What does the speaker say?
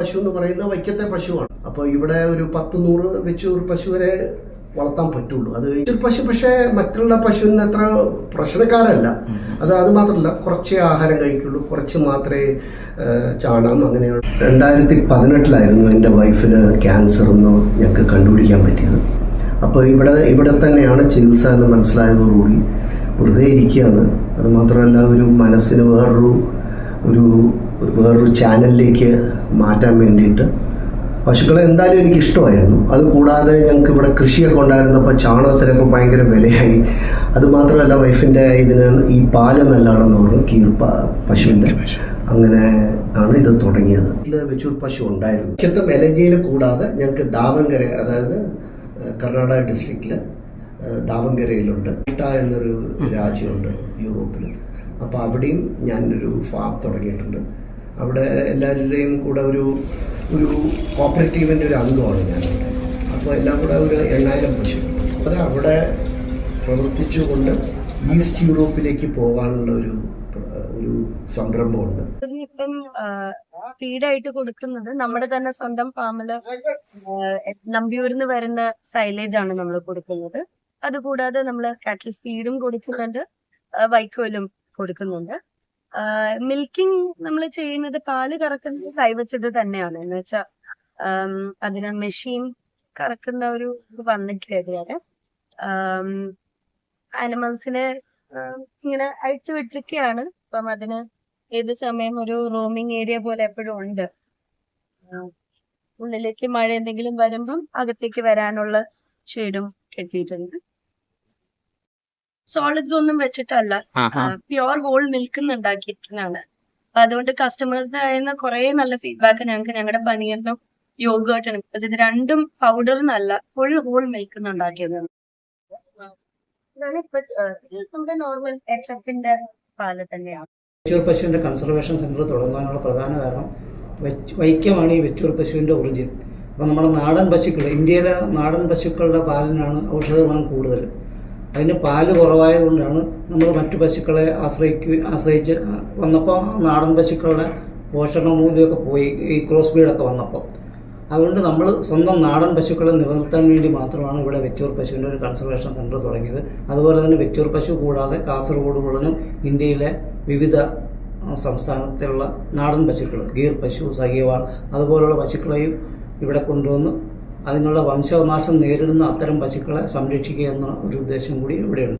പശു എന്ന് പറയുന്ന വൈക്കത്തെ പശുവാണ്. അപ്പോൾ ഇവിടെ ഒരു പത്ത് നൂറ് വെച്ച് ഒരു പശു വരെ വളർത്താൻ പറ്റുള്ളൂ. അത് പശു പക്ഷേ മറ്റുള്ള പശുവിന് അത്ര പ്രശ്നക്കാരല്ല. അത് അത് മാത്രമല്ല കുറച്ച് ആഹാരം കഴിക്കുള്ളൂ. കുറച്ച് മാത്രമേ ചാടാം അങ്ങനെയുള്ള രണ്ടായിരത്തി പതിനെട്ടിലായിരുന്നു എന്റെ വൈഫിന് ക്യാൻസർ എന്ന് ഞങ്ങൾക്ക് കണ്ടുപിടിക്കാൻ പറ്റിയത്. അപ്പോൾ ഇവിടെ ഇവിടെ തന്നെയാണ് ചികിത്സ എന്ന് മനസ്സിലായതോടുകൂടി വെറുതെ ഇരിക്കുകയാണ്. അത് മാത്രമല്ല ഒരു മനസ്സിന് വേറൊരു ഒരു വേറൊരു ചാനലിലേക്ക് മാറ്റാൻ വേണ്ടിയിട്ട്. പശുക്കളെ എന്തായാലും എനിക്ക് ഇഷ്ടമായിരുന്നു അത് കൂടാതെ ഞങ്ങൾക്ക് ഇവിടെ കൃഷിയൊക്കെ ഉണ്ടായിരുന്നപ്പോൾ ചാണകത്തിനൊക്കെ ഭയങ്കര വിലയായി. അത് മാത്രമല്ല വൈഫിന്റെ ഇതിന് ഈ പാൽ നല്ലതാണെന്ന് പറഞ്ഞു. കീർ പശുവിന്റെ അങ്ങനെ ആണ് ഇത് തുടങ്ങിയത്. ഇതിൽ വെച്ചൂർ പശു ഉണ്ടായിരുന്നു. മുഖ്യത്തെ മെലഞ്ചയിൽ കൂടാതെ ഞങ്ങൾക്ക് ദാവങ്കര അതായത് കർണാടക ഡിസ്ട്രിക്റ്റിൽ ദാവങ്കരയിലുണ്ട് ഇട്ട എന്നൊരു രാജ്യമുണ്ട് യൂറോപ്പിൽ അപ്പോൾ അവിടെയും ഞാനൊരു ഫാം തുടങ്ങിയിട്ടുണ്ട്. അവിടെ എല്ലാവരുടെയും കൂടെ ഒരു ഒരു കോപ്പറേറ്റീവിന്റെ ഒരു അംഗമാണ് ഞാൻ. അപ്പോൾ എല്ലാം കൂടെ ഒരു എണ്ണായിരം പശു അത് അവിടെ പ്രവർത്തിച്ചുകൊണ്ട് ഈസ്റ്റ് യൂറോപ്പിലേക്ക് പോകാനുള്ള ഒരു ഒരു സംരംഭമുണ്ട്. ഫീഡായിട്ട് കൊടുക്കുന്നത് നമ്മുടെ തന്നെ സ്വന്തം ഫാമിൽ നമ്പിയൂരിന്ന് വരുന്ന സൈലേജ് ആണ് നമ്മൾ കൊടുക്കുന്നത്. അതുകൂടാതെ നമ്മൾ കാറ്റിൽ ഫീഡും കൊടുക്കുന്നുണ്ട്. വൈക്കോലും കൊടുക്കുന്നുണ്ട്. മിൽക്കിംഗ് നമ്മൾ ചെയ്യുന്നത് പാൽ കറക്കുന്നത് കൈവച്ചത് തന്നെയാണ്. എന്ന് വെച്ചാൽ അതിന് മെഷീൻ കറക്കുന്ന ഒരു ഇത് വന്നിട്ടില്ല ഇതുവരെ. ആനിമൽസിനെ ഇങ്ങനെ അഴിച്ചു വിട്ടിരിക്കുകയാണ് അപ്പം അതിന് ഏത് സമയം ഒരു റൂമിങ് ഏരിയ പോലെ എപ്പോഴും ഉണ്ട്. ഉള്ളിലേക്ക് മഴ എന്തെങ്കിലും വരുമ്പം അകത്തേക്ക് വരാനുള്ള ഷെയ്ഡും കെട്ടിയിട്ടുണ്ട്. സോളിഡ്സ് ഒന്നും വെച്ചിട്ടല്ല. പ്യുവർ ഹോൾ മിൽക്ക് ഉണ്ടാക്കിയിട്ടാണ് അപ്പൊ അതുകൊണ്ട് കസ്റ്റമേഴ്സിന് ആയിരുന്ന കുറെ നല്ല ഫീഡ്ബാക്ക് ഞങ്ങൾക്ക് ഞങ്ങളുടെ പനീറിനും യോഗേർട്ടിനും. ബിക്കോസ് ഇത് രണ്ടും പൗഡറിനല്ല ഫുൾ ഹോൾ മിൽക്ക് ഉണ്ടാക്കിയതാണ്. നമ്മുടെ നോർമൽ പാൽ തന്നെയാണ്. വെച്ചൂർ പശുവിന്റെ കൺസർവേഷൻ സെന്റർ തുടങ്ങാനുള്ള പ്രധാന കാരണം വൈക്കമാണ് ഈ വെച്ചൂർ പശുവിന്റെ ഒറിജിൻ അപ്പോൾ നമ്മുടെ നാടൻ പശുക്കൾ ഇന്ത്യയിലെ നാടൻ പശുക്കളുടെ പാലിനാണ് ഔഷധ ഗുണം കൂടുതൽ. അതിന് പാൽ കുറവായതുകൊണ്ടാണ് നമ്മൾ മറ്റു പശുക്കളെ ആശ്രയിക്കു ആശ്രയിച്ച് വന്നപ്പോൾ നാടൻ പശുക്കളുടെ പോഷണ മൂല്യമൊക്കെ പോയി ഈ ക്രോസ് ബീഡൊക്കെ വന്നപ്പോൾ അതുകൊണ്ട് നമ്മൾ സ്വന്തം നാടൻ പശുക്കളെ നിലനിർത്താൻ വേണ്ടി മാത്രമാണ് ഇവിടെ വെച്ചൂർ പശുവിന്റെ ഒരു കൺസർവേഷൻ സെന്റർ തുടങ്ങിയത്. അതുപോലെ തന്നെ വെച്ചൂർ പശു കൂടാതെ കാസർഗോഡ് മുഴുവനും ഇന്ത്യയിലെ വിവിധ സംസ്ഥാനത്തിലുള്ള നാടൻ പശുക്കൾ ഗീർ പശു സഹീവാൾ അതുപോലുള്ള പശുക്കളെയും ഇവിടെ കൊണ്ടുവന്ന് അതിനുള്ള വംശനാശം നേരിടുന്ന അത്തരം പശുക്കളെ സംരക്ഷിക്കുക എന്ന ഒരു ഉദ്ദേശം കൂടി ഇവിടെയുണ്ട്.